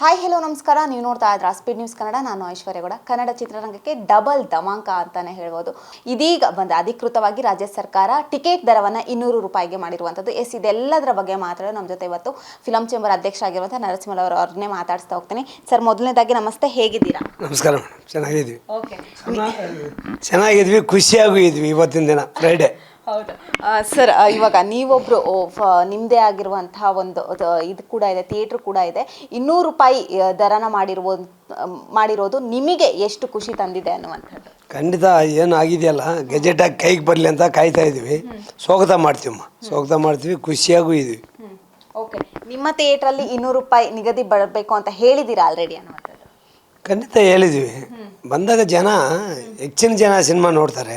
Hi hello ನಮಸ್ಕಾರ. ನೀವು ನೋಡ್ತಾ ಇದ್ರ ಸ್ಪೀಡ್ ನ್ಯೂಸ್ ಕನ್ನಡ ನಾನು ಐಶ್ವರ್ಯಗೌಡ ಕನ್ನಡ ಚಿತ್ರರಂಗಕ್ಕೆ ಡಬಲ್ ದಮಾಂಕ ಅಂತಾನೆ ಹೇಳ್ಬೋದು. ಇದೀಗ ಬಂದ ಅಧಿಕೃತವಾಗಿ ರಾಜ್ಯ ಸರ್ಕಾರ ಟಿಕೆಟ್ ದರವನ್ನು ಇನ್ನೂರು ರೂಪಾಯಿಗೆ ಮಾಡಿರುವಂಥದ್ದು ಎಸ್ ಇದೆಲ್ಲದರ ಬಗ್ಗೆ ಮಾತಾಡೋದು ನಮ್ಮ ಜೊತೆ ಇವತ್ತು ಫಿಲಂ ಚೇಂಬರ್ ಅಧ್ಯಕ್ಷ ಆಗಿರುವಂಥ ನರಸಿಂಹ ಅವರು ಅವ್ರನ್ನೇ ಮಾತಾಡಿಸ್ತಾ ಹೋಗ್ತೀನಿ. ಸರ್ ಮೊದಲನೇದಾಗಿ ನಮಸ್ತೆ. ಹೇಗಿದ್ದೀರಾ? ನಮಸ್ಕಾರ ಚೆನ್ನಾಗಿದ್ವಿ ಓಕೆ ಚೆನ್ನಾಗಿದ್ವಿ ಖುಷಿಯಾಗೂ ಇದ್ವಿ ಇವತ್ತಿನ ದಿನ ಫ್ರೈಡೆ ಹೌದು. ಸರ್ ಇವಾಗ ನೀವೊಬ್ರು ನಿಮ್ದೇ ಆಗಿರುವಂತಹ ಒಂದು ಇದು ಕೂಡ ಇದೆ ಥಿಯೇಟ್ರ್ ಕೂಡ ಇದೆ. ಇನ್ನೂರು ರೂಪಾಯಿ ದರನ ಮಾಡಿರುವ ಮಾಡಿರೋದು ನಿಮಗೆ ಎಷ್ಟು ಖುಷಿ ತಂದಿದೆ ಅನ್ನುವಂಥದ್ದು. ಖಂಡಿತ ಏನು ಆಗಿದೆಯಲ್ಲ ಗೆಜೆಟಾಗಿ ಕೈಗೆ ಬರಲಿ ಅಂತ ಕಾಯ್ತಾ ಇದ್ವಿ ಸ್ವಾಗತ ಮಾಡ್ತೀವಮ್ಮ. ಸ್ವಾಗತ ಮಾಡ್ತೀವಿ ಖುಷಿಯಾಗೂ ಇದ್ವಿ ಓಕೆ. ನಿಮ್ಮ ಥಿಯೇಟ್ರಲ್ಲಿ ಇನ್ನೂರು ರೂಪಾಯಿ ನಿಗದಿ ಬರಬೇಕು ಅಂತ ಹೇಳಿದ್ದೀರಾ ಆಲ್ರೆಡಿ ಅನ್ನುವಂಥದ್ದು? ಖಂಡಿತ ಹೇಳಿದ್ವಿ. ಬಂದಾಗ ಜನ ಹೆಚ್ಚಿನ ಜನ ಸಿನಿಮಾ ನೋಡ್ತಾರೆ.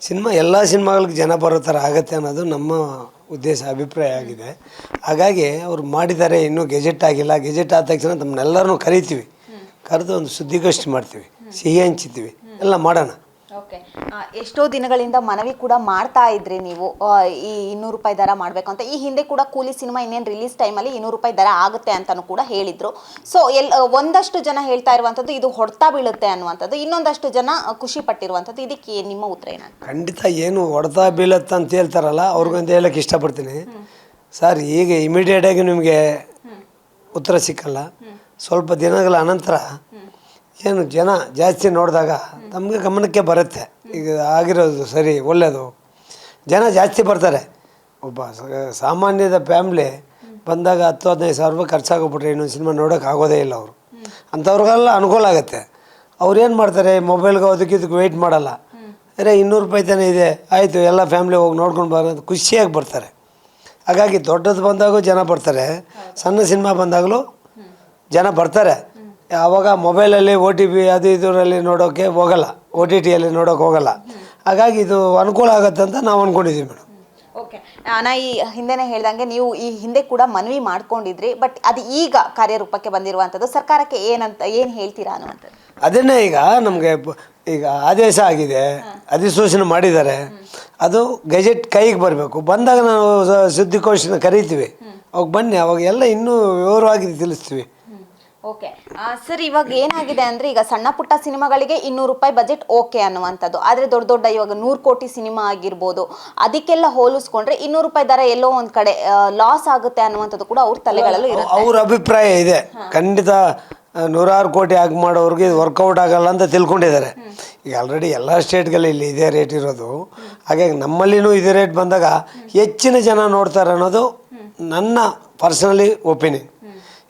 ಸಿನಿಮಾ, ಎಲ್ಲ ಸಿನಿಮಾಗಳಿಗೆ ಜನ ಬರೋ ಥರ ಆಗುತ್ತೆ ಅನ್ನೋದು ನಮ್ಮ ಉದ್ದೇಶ, ಅಭಿಪ್ರಾಯ ಆಗಿದೆ. ಹಾಗಾಗಿ ಅವ್ರು ಮಾಡಿದ್ದಾರೆ, ಇನ್ನೂ ಗೆಜೆಟ್ ಆಗಿಲ್ಲ. ಗೆಜೆಟ್ ಆದ ತಕ್ಷಣ ತಮ್ಮನ್ನೆಲ್ಲರನ್ನೂ ಕರಿತೀವಿ. ಕರೆದು ಒಂದು ಸುದ್ದಿಗೋಷ್ಠಿ ಮಾಡ್ತೀವಿ. ಸಿಹಿ ಹಂಚ್ತೀವಿ ಎಲ್ಲ ಮಾಡೋಣ. ಓಕೆ. ಎಷ್ಟೋ ದಿನಗಳಿಂದ ಮನವಿ ಕೂಡ ಮಾಡ್ತಾ ಇದ್ರಿ ನೀವು. ಆ, ಈ ಇನ್ನೂರು ರೂಪಾಯಿ ದರ ಮಾಡಬೇಕು ಅಂತ. ಈ ಹಿಂದೆ ಕೂಡ ಕೂಲಿ ಸಿನಿಮಾ ಇನ್ನೇನು ರಿಲೀಸ್ ಟೈಮಲ್ಲಿ ಇನ್ನೂರು ರೂಪಾಯಿ ದರ ಆಗುತ್ತೆ ಅಂತಲೂ ಕೂಡ ಹೇಳಿದ್ರು. ಸೊ ಎಲ್ ಒಂದಷ್ಟು ಜನ ಹೇಳ್ತಾ ಇರುವಂಥದ್ದು ಇದು ಹೊಡ್ತಾ ಬೀಳುತ್ತೆ ಅನ್ನುವಂಥದ್ದು. ಇನ್ನೊಂದಷ್ಟು ಜನ ಆ, ಖುಷಿ ಪಟ್ಟಿರುವಂಥದ್ದು ಇದಕ್ಕೆ ನಿಮ್ಮ ಉತ್ತರ ಏನು ಖಂಡಿತ ಏನು ಹೊಡೆತ ಬೀಳತ್ತ ಅಂತ ಹೇಳ್ತಾರಲ್ಲ ಅವ್ರಿಗೊಂದು ಹೇಳಕ್ಕೆ ಇಷ್ಟಪಡ್ತೀನಿ. ಸರ್ ಈಗ ಇಮಿಡಿಯೇಟಾಗಿ ನಿಮಗೆ ಉತ್ತರ ಸಿಕ್ಕಲ್ಲ. ಸ್ವಲ್ಪ ದಿನಗಳ ಅನಂತರ ಏನು ಜನ ಜಾಸ್ತಿ ನೋಡಿದಾಗ ತಮಗೆ ಗಮನಕ್ಕೆ ಬರುತ್ತೆ. ಈಗ ಆಗಿರೋದು ಸರಿ ಒಳ್ಳೆಯದು ಜನ ಜಾಸ್ತಿ ಬರ್ತಾರೆ. ಒಬ್ಬ ಸಾಮಾನ್ಯದ ಫ್ಯಾಮ್ಲಿ ಬಂದಾಗ ಹತ್ತು ಹದಿನೈದು ಸಾವಿರ ರೂಪಾಯಿ ಖರ್ಚಾಗೋಗ್ಬಿಟ್ರೆ ಇನ್ನೊಂದು ಸಿನಿಮಾ ನೋಡೋಕೆ ಆಗೋದೇ ಇಲ್ಲ ಅವರು. ಅಂಥವ್ರಿಗೆಲ್ಲ ಅನುಕೂಲ ಆಗುತ್ತೆ. ಅವ್ರು ಏನು ಮಾಡ್ತಾರೆ, ಮೊಬೈಲ್ಗೆ ಅದಕ್ಕೆ ಇದಕ್ಕೆ ವೆಯ್ಟ್ ಮಾಡಲ್ಲ. ಅರೆ, ಇನ್ನೂರು ರೂಪಾಯಿ ತಾನೇ ಇದೆ, ಆಯಿತು, ಎಲ್ಲ ಫ್ಯಾಮ್ಲಿ ಹೋಗಿ ನೋಡ್ಕೊಂಡು ಬರೋದು ಖುಷಿಯಾಗಿ ಬರ್ತಾರೆ. ಹಾಗಾಗಿ ದೊಡ್ಡದು ಬಂದಾಗೂ ಜನ ಬರ್ತಾರೆ, ಸಣ್ಣ ಸಿನಿಮಾ ಬಂದಾಗಲೂ ಜನ ಬರ್ತಾರೆ. ಆವಾಗ ಮೊಬೈಲಲ್ಲಿ ಓ ಟಿ ಪಿ ಅದು ಇದರಲ್ಲಿ ನೋಡೋಕ್ಕೆ ಹೋಗಲ್ಲ ಓ ಟಿ ಟಿಯಲ್ಲಿ ನೋಡೋಕೆ ಹೋಗಲ್ಲ. ಹಾಗಾಗಿ ಇದು ಅನುಕೂಲ ಆಗುತ್ತೆ ಅಂತ ನಾವು ಅಂದ್ಕೊಂಡಿದ್ದೀವಿ ಮೇಡಮ್. ಓಕೆ. ನಾ ಈ ಹಿಂದೆನೇ ಹೇಳ್ದಂಗೆ ನೀವು ಈ ಹಿಂದೆ ಕೂಡ ಮನವಿ ಮಾಡ್ಕೊಂಡಿದ್ರಿ ಬಟ್ ಅದು ಈಗ ಕಾರ್ಯರೂಪಕ್ಕೆ ಬಂದಿರುವಂಥದ್ದು ಸರ್ಕಾರಕ್ಕೆ ಏನಂತ ಏನು ಹೇಳ್ತೀರಾ ಅನ್ನುವಂಥದ್ದು? ಅದನ್ನೇ ಈಗ ನಮಗೆ ಈಗ ಆದೇಶ ಆಗಿದೆ ಅಧಿಸೂಚನೆ ಮಾಡಿದ್ದಾರೆ ಅದು ಗೆಜೆಟ್ ಕೈಗೆ ಬರಬೇಕು. ಬಂದಾಗ ನಾವು ಸುದ್ದಿಕೋಶನ ಸುದ್ದಿಗೋಷ್ಠಿನ ಕರಿತೀವಿ. ಅವಾಗ ಬನ್ನಿ ಅವಾಗ ಎಲ್ಲ ಇನ್ನೂ ವಿವರವಾಗಿ ತಿಳಿಸ್ತೀವಿ. ಓಕೆ ಸರ್ ಇವಾಗ ಏನಾಗಿದೆ ಅಂದ್ರೆ ಈಗ ಸಣ್ಣ ಪುಟ್ಟ ಸಿನಿಮಾಗಳಿಗೆ ಇನ್ನೂರು ರೂಪಾಯಿ ಬಜೆಟ್ ಓಕೆ ಅನ್ನುವಂಥದ್ದು. ಆದರೆ ದೊಡ್ಡ ದೊಡ್ಡ ಇವಾಗ ನೂರು ಕೋಟಿ ಸಿನಿಮಾ ಆಗಿರ್ಬೋದು. ಅದಕ್ಕೆಲ್ಲ ಹೋಲಿಸ್ಕೊಂಡ್ರೆ ಇನ್ನೂರು ರೂಪಾಯಿ ದರ ಎಲ್ಲೋ ಒಂದು ಕಡೆ ಲಾಸ್ ಆಗುತ್ತೆ ಅನ್ನುವಂಥದ್ದು ಕೂಡ ಅವ್ರ ತಲೆಗಳಲ್ಲೂ ಇರುತ್ತೆ. ಅವ್ರ ಅಭಿಪ್ರಾಯ ಇದೆ. ಖಂಡಿತ ನೂರಾರು ಕೋಟಿ ಆಗಿ ಮಾಡೋರಿಗೆ ಇದು ವರ್ಕೌಟ್ ಆಗಲ್ಲ ಅಂತ ತಿಳ್ಕೊಂಡಿದ್ದಾರೆ. ಈಗ ಆಲ್ರೆಡಿ ಎಲ್ಲ ಸ್ಟೇಟ್ಗಳಲ್ಲಿ ಇಲ್ಲಿ ಇದೇ ರೇಟ್ ಇರೋದು. ಹಾಗಾಗಿ ನಮ್ಮಲ್ಲಿನೂ ಇದೇ ರೇಟ್ ಬಂದಾಗ ಹೆಚ್ಚಿನ ಜನ ನೋಡ್ತಾರೆ ಅನ್ನೋದು ನನ್ನ ಪರ್ಸನಲಿ ಒಪಿನಿಯನ್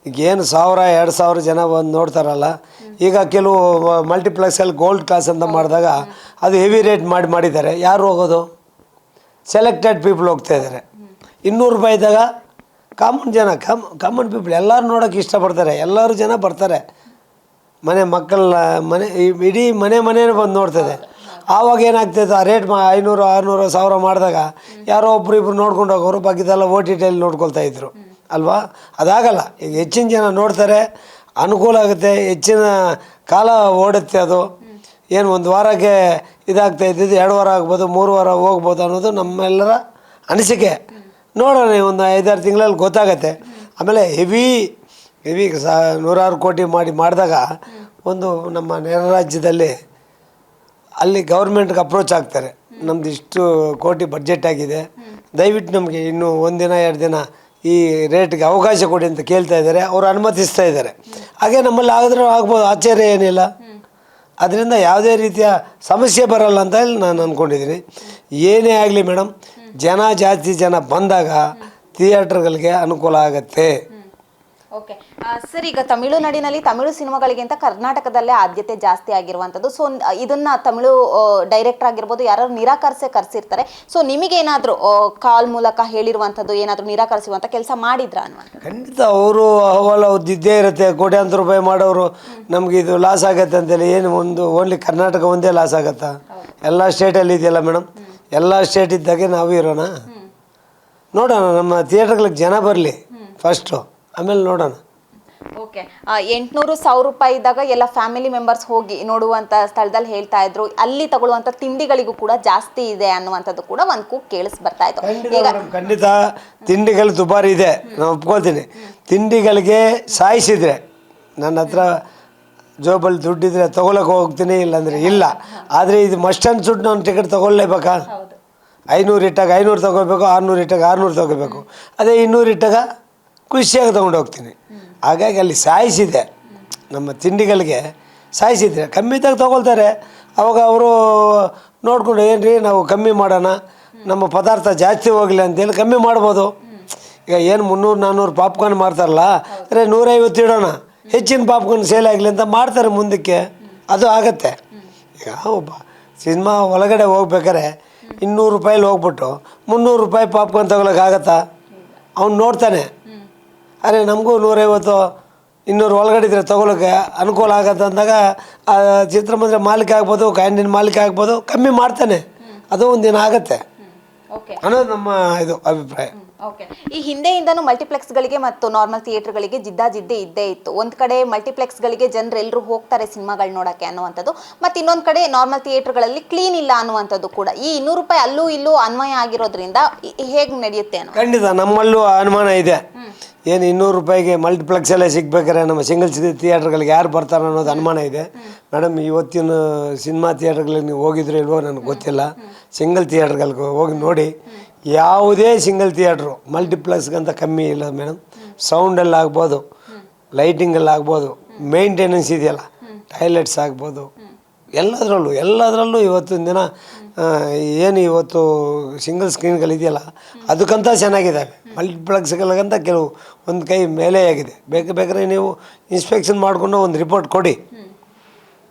ಈಗ ಏನು ಸಾವಿರ, ಎರಡು ಸಾವಿರ ಜನ ಬಂದು ನೋಡ್ತಾರಲ್ಲ, ಈಗ ಕೆಲವು ಮಲ್ಟಿಪ್ಲೆಕ್ಸಲ್ಲಿ ಗೋಲ್ಡ್ ಕ್ಲಾಸ್ ಅಂತ ಮಾಡಿದಾಗ ಅದು ಹೆವಿ ರೇಟ್ ಮಾಡಿ ಮಾಡಿದ್ದಾರೆ. ಯಾರು ಹೋಗೋದು? ಸೆಲೆಕ್ಟೆಡ್ ಪೀಪಲ್ ಹೋಗ್ತಾ ಇದ್ದಾರೆ. ಇನ್ನೂರು ರೂಪಾಯಿ ಇದ್ದಾಗ ಕಾಮನ್ ಜನ ಕಾಮ್ ಕಾಮನ್ ಪೀಪಲ್ ಎಲ್ಲರೂ ನೋಡೋಕೆ ಇಷ್ಟಪಡ್ತಾರೆ. ಎಲ್ಲರೂ ಜನ ಬರ್ತಾರೆ. ಮನೆ ಮಕ್ಕಳ ಮನೆ ಇಡೀ ಮನೆ ಮನೇನು ಬಂದು ನೋಡ್ತದೆ ಆವಾಗ ಏನಾಗ್ತೈತೆ ಆ ರೇಟ್ ಮಾ, ಐನೂರು, ಆರುನೂರು ಸಾವಿರ ಮಾಡಿದಾಗ ಯಾರೋ ಒಬ್ರು ಇಬ್ರು ನೋಡ್ಕೊಂಡು ಹೋಗೋರು ಬಾಕಿದೆಲ್ಲ ಓ ಟಿ ಟಿಯಲ್ಲಿ ನೋಡ್ಕೊಳ್ತಾ ಇದ್ರು. ಅಲ್ವಾ? ಅದಾಗಲ್ಲ. ಈಗ ಹೆಚ್ಚಿನ ಜನ ನೋಡ್ತಾರೆ, ಅನುಕೂಲ ಆಗುತ್ತೆ, ಹೆಚ್ಚಿನ ಕಾಲ ಓಡುತ್ತೆ ಅದು. ಏನು ಒಂದು ವಾರಕ್ಕೆ ಇದಾಗ್ತಾ ಇದ್ದಿದ್ದು, ಎರಡು ವಾರ ಆಗ್ಬೋದು, ಮೂರು ವಾರ ಹೋಗ್ಬೋದು ಅನ್ನೋದು ನಮ್ಮೆಲ್ಲರ ಅನಿಸಿಕೆ. ನೋಡೋಣ ಒಂದು ಐದಾರು ತಿಂಗಳಲ್ಲಿ ಗೊತ್ತಾಗತ್ತೆ. ಆಮೇಲೆ ಹೆವಿ ಹೆವಿ ಸಾ, ನೂರಾರು ಕೋಟಿ ಮಾಡಿ, ಮಾಡಿದಾಗ ಒಂದು ನಮ್ಮ ನೆರ ರಾಜ್ಯದಲ್ಲಿ ಅಲ್ಲಿ ಗೌರ್ಮೆಂಟ್ಗೆ ಅಪ್ರೋಚ್ ಆಗ್ತಾರೆ. ನಮ್ದು ಇಷ್ಟು ಕೋಟಿ ಬಡ್ಜೆಟ್ ಆಗಿದೆ. ದಯವಿಟ್ಟು ನಮಗೆ ಇನ್ನೂ ಒಂದು ದಿನ ಎರಡು ದಿನ ಈ ರೇಟ್ಗೆ ಅವಕಾಶ ಕೊಡಿ ಅಂತ ಕೇಳ್ತಾ ಇದ್ದಾರೆ, ಅವರು ಅನುಮತಿಸ್ತಾ ಇದ್ದಾರೆ. ಹಾಗೆ ನಮ್ಮಲ್ಲಿ ಆಗಿದ್ರೆ ಆಗ್ಬೋದು, ಆಶ್ಚರ್ಯ ಏನಿಲ್ಲ. ಅದರಿಂದ ಯಾವುದೇ ರೀತಿಯ ಸಮಸ್ಯೆ ಬರಲ್ಲ ಅಂತ ಹೇಳಿ ನಾನು ಅಂದ್ಕೊಂಡಿದ್ದೀನಿ ಏನೇ ಆಗಲಿ ಮೇಡಮ್, ಜನ ಜಾಸ್ತಿ ಜನ ಬಂದಾಗ ಥಿಯೇಟ್ರ್ಗಳಿಗೆ ಅನುಕೂಲ ಆಗತ್ತೆ. ಓಕೆ. ಸರ್ ಈಗ ತಮಿಳುನಾಡಿನಲ್ಲಿ ತಮಿಳು ಸಿನಿಮಾಗಳಿಗಿಂತ ಕರ್ನಾಟಕದಲ್ಲೇ ಆದ್ಯತೆ ಜಾಸ್ತಿ ಆಗಿರುವಂಥದ್ದು. ಸೊ ಇದನ್ನ ತಮಿಳು ಡೈರೆಕ್ಟರ್ ಆಗಿರ್ಬೋದು ಯಾರು ನಿರಾಕರಿಸೇ ಕರೆಸಿರ್ತಾರೆ. ಸೊ ನಿಮಗೇನಾದರೂ ಕಾಲ್ ಮೂಲಕ ಹೇಳಿರುವಂಥದ್ದು ಏನಾದರೂ ನಿರಾಕರಿಸುವಂಥ ಕೆಲಸ ಮಾಡಿದ್ರಾ ಅನ್ನುವಂಥದ್ದು ಖಂಡಿತ ಅವರು ಅಹವಾಲು ಅವ್ರದ್ದು ಇದ್ದೇ ಇರುತ್ತೆ. ಕೋಟ್ಯಾಂತರ ರೂಪಾಯಿ ಮಾಡೋರು ನಮ್ಗೆ ಇದು ಲಾಸ್ ಆಗತ್ತೆ ಅಂತೇಳಿ. ಏನು ಒಂದು ಓನ್ಲಿ ಕರ್ನಾಟಕ ಒಂದೇ ಲಾಸ್ ಆಗತ್ತಾ? ಎಲ್ಲ ಸ್ಟೇಟಲ್ಲಿ ಇದೆಯಲ್ಲ ಮೇಡಮ್ ಎಲ್ಲ ಸ್ಟೇಟ್ ಇದ್ದಾಗೆ ನಾವು ಇರೋಣ? ನೋಡೋಣ ನಮ್ಮ ಥಿಯೇಟ್ರ್ಗಳಿಗೆ ಜನ ಬರಲಿ ಫಸ್ಟು ಆಮೇಲೆ ನೋಡೋಣ. ಓಕೆ. ಎಂಟುನೂರು ಸಾವಿರ ರೂಪಾಯಿ ಇದ್ದಾಗ ಎಲ್ಲ ಫ್ಯಾಮಿಲಿ ಮೆಂಬರ್ಸ್ ಹೋಗಿ ನೋಡುವಂಥ ಸ್ಥಳದಲ್ಲಿ ಹೇಳ್ತಾ ಇದ್ರು. ಅಲ್ಲಿ ತಗೊಳ್ಳುವಂಥ ತಿಂಡಿಗಳಿಗೂ ಕೂಡ ಜಾಸ್ತಿ ಇದೆ ಅನ್ನುವಂಥದ್ದು ಕೂಡ ಒಂದು ಕೂಗ್ ಕೇಳಿಸ್ ಬರ್ತಾ ಇತ್ತು. ಖಂಡಿತ ಈಗ ಖಂಡಿತ ತಿಂಡಿಗಳು ದುಬಾರಿ ಇದೆ. ನಾನು ಒಪ್ಕೊಳ್ತೀನಿ. ತಿಂಡಿಗಳಿಗೆ ಸಾಯಿಸಿದ್ರೆ ನನ್ನ ಹತ್ರ ಜೋಬಲ್ಲಿ ದುಡ್ಡಿದ್ರೆ ತೊಗೊಳಕ್ಕೆ ಹೋಗ್ತೀನಿ ಇಲ್ಲಾಂದರೆ ಇಲ್ಲ. ಆದರೆ ಇದು ಮಸ್ಟ್ ಅನ್ಸುಟ್ಟು ನಾನು ಟಿಕೆಟ್ ತೊಗೊಳ್ಳೇಬೇಕಾ ಹೌದು. ಐನೂರು ಇಟ್ಟಾಗ ಐನೂರು ತೊಗೋಬೇಕು ಆರುನೂರು ಇಟ್ಟಾಗ ಆರುನೂರು ತೊಗೋಬೇಕು. ಅದೇ ಇನ್ನೂರು ಇಟ್ಟಾಗ ಖುಷಿಯಾಗಿ ತೊಗೊಂಡು ಹೋಗ್ತೀನಿ. ಹಾಗಾಗಿ ಅಲ್ಲಿ ಸಾಯಿಸಿದೆ. ನಮ್ಮ ತಿಂಡಿಗಳಿಗೆ ಸಾಯಿಸಿದ್ರೆ ಕಮ್ಮಿದಾಗ ತೊಗೊಳ್ತಾರೆ. ಅವಾಗ ಅವರು ನೋಡಿಕೊಂಡು ಏನು ನಾವು ಕಮ್ಮಿ ಮಾಡೋಣ? ನಮ್ಮ ಪದಾರ್ಥ ಜಾಸ್ತಿ ಹೋಗಲಿ ಅಂತೇಳಿ ಕಮ್ಮಿ ಮಾಡ್ಬೋದು. ಈಗ ಏನು ಮುನ್ನೂರು ನಾನ್ನೂರು ಪಾಪ್ಕಾರ್ನ್ ಮಾಡ್ತಾರಲ್ಲ ಅಂದರೆ ನೂರೈವತ್ತು ಇಡೋಣ. ಹೆಚ್ಚಿನ ಪಾಪ್ಕಾರ್ನ್ ಸೇಲ್ ಆಗಲಿ ಅಂತ ಮಾಡ್ತಾರೆ ಮುಂದಕ್ಕೆ. ಅದು ಆಗತ್ತೆ. ಈಗ ಒಬ್ಬ ಸಿನಿಮಾ ಒಳಗಡೆ ಹೋಗ್ಬೇಕಾರೆ ಇನ್ನೂರು ರೂಪಾಯಲ್ಲಿ ಹೋಗ್ಬಿಟ್ಟು ಮುನ್ನೂರು ರೂಪಾಯಿ ಪಾಪ್ಕಾರ್ನ್ ತಗೊಳಕ್ಕಾಗತ್ತಾ? ಅವ್ನು ನೋಡ್ತಾನೆ. ಅರೆ ನಮಗೂ ನೂರೈವತ್ತು ಇನ್ನೂರು ಒಳಗಡೆ ಇದ್ರೆ ತೊಗೊಳಕ್ಕೆ ಅನುಕೂಲ ಆಗತ್ತೆ ಅಂದಾಗ ಆ ಚಿತ್ರಮಂದಿರ ಮಾಲೀಕ ಆಗ್ಬೋದು ಕ್ಯಾಂಟೀನ್ ಮಾಲೀಕ ಆಗ್ಬೋದು ಕಮ್ಮಿ ಮಾಡ್ತಾನೆ. ಅದು ಒಂದಿನ ಆಗತ್ತೆ. ಅನ್ನೋದು ನಮ್ಮ ಇದು ಅಭಿಪ್ರಾಯ. ಓಕೆ ಈ ಹಿಂದೆಯಿಂದನೂ ಮಲ್ಟಿಪ್ಲೆಕ್ಸ್ಗಳಿಗೆ ಮತ್ತು ನಾರ್ಮಲ್ ಥಿಯೇಟರ್ಗಳಿಗೆ ಜಿದ್ದಾಜಿದ್ದೇ ಇದ್ದೇ ಇತ್ತು. ಒಂದು ಕಡೆ ಮಲ್ಟಿಪ್ಲೆಕ್ಸ್ಗಳಿಗೆ ಜನರು ಎಲ್ಲರೂ ಹೋಗ್ತಾರೆ ಸಿನಿಮಾಗಳು ನೋಡೋಕ್ಕೆ ಅನ್ನುವಂಥದ್ದು, ಮತ್ತು ಇನ್ನೊಂದು ಕಡೆ ನಾರ್ಮಲ್ ಥಿಯೇಟರ್ಗಳಲ್ಲಿ ಕ್ಲೀನ್ ಇಲ್ಲ ಅನ್ನುವಂಥದ್ದು ಕೂಡ. ಈ ಇನ್ನೂರು ರೂಪಾಯಿ ಅಲ್ಲೂ ಇಲ್ಲೂ ಅನ್ವಯ ಆಗಿರೋದ್ರಿಂದ ಹೇಗೆ ನಡೆಯುತ್ತೆ ಖಂಡಿತ, ನಮ್ಮಲ್ಲೂ ಅನುಮಾನ ಇದೆ. ಏನು ಇನ್ನೂರು ರೂಪಾಯಿಗೆ ಮಲ್ಟಿಪ್ಲೆಕ್ಸ್ ಎಲ್ಲ ಸಿಗ್ಬೇಕಾರೆ ನಮ್ಮ ಸಿಂಗಲ್ ಥಿಯೇಟ್ರ್ಗಳಿಗೆ ಯಾರು ಬರ್ತಾರೆ ಅನ್ನೋದು ಅನುಮಾನ ಇದೆ. ಮೇಡಮ್, ಇವತ್ತಿನ ಸಿನಿಮಾ ಥಿಯೇಟರ್ಗಳಿಗೆ ನೀವು ಹೋಗಿದ್ರು ಇಲ್ವೋ ನನಗೆ ಗೊತ್ತಿಲ್ಲ. ಸಿಂಗಲ್ ಥಿಯೇಟರ್ಗಳಿಗೆ ಹೋಗಿ ನೋಡಿ. ಯಾವುದೇ ಸಿಂಗಲ್ ಥಿಯೇಟ್ರು ಮಲ್ಟಿಪ್ಲೆಕ್ಸ್ಗಂತ ಕಮ್ಮಿ ಇಲ್ಲ ಮೇಡಮ್ ಸೌಂಡಲ್ಲಿ ಆಗ್ಬೋದು ಲೈಟಿಂಗಲ್ಲಿ ಆಗ್ಬೋದು ಮೇಂಟೆನೆನ್ಸ್ ಇದೆಯಲ್ಲ ಟಾಯ್ಲೆಟ್ಸ್ ಆಗ್ಬೋದು, ಎಲ್ಲದರಲ್ಲೂ ಎಲ್ಲದರಲ್ಲೂ ಇವತ್ತಿನ ದಿನ ಏನು ಇವತ್ತು ಸಿಂಗಲ್ ಸ್ಕ್ರೀನ್ಗಳಿದೆಯಲ್ಲ ಅದಕ್ಕಂತ ಚೆನ್ನಾಗಿದ್ದಾವೆ. ಮಲ್ಟಿಪ್ಲೆಕ್ಸ್ಗಳಿಗಂತ ಕೆಲವು ಒಂದು ಕೈ ಮೇಲೆ ಆಗಿದೆ. ಬೇಕು ಬೇಕಾದ್ರೆ ನೀವು ಇನ್ಸ್ಪೆಕ್ಷನ್ ಮಾಡಿಕೊಂಡು ಒಂದು ರಿಪೋರ್ಟ್ ಕೊಡಿ.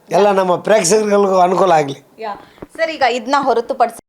ಎಲ್ಲ ನಮ್ಮ ಪ್ರೇಕ್ಷಕರಿಗೂ ಅನುಕೂಲ ಆಗಲಿ. ಸರ್ ಈಗ ಇದನ್ನ ಹೊರತುಪಡಿಸಿ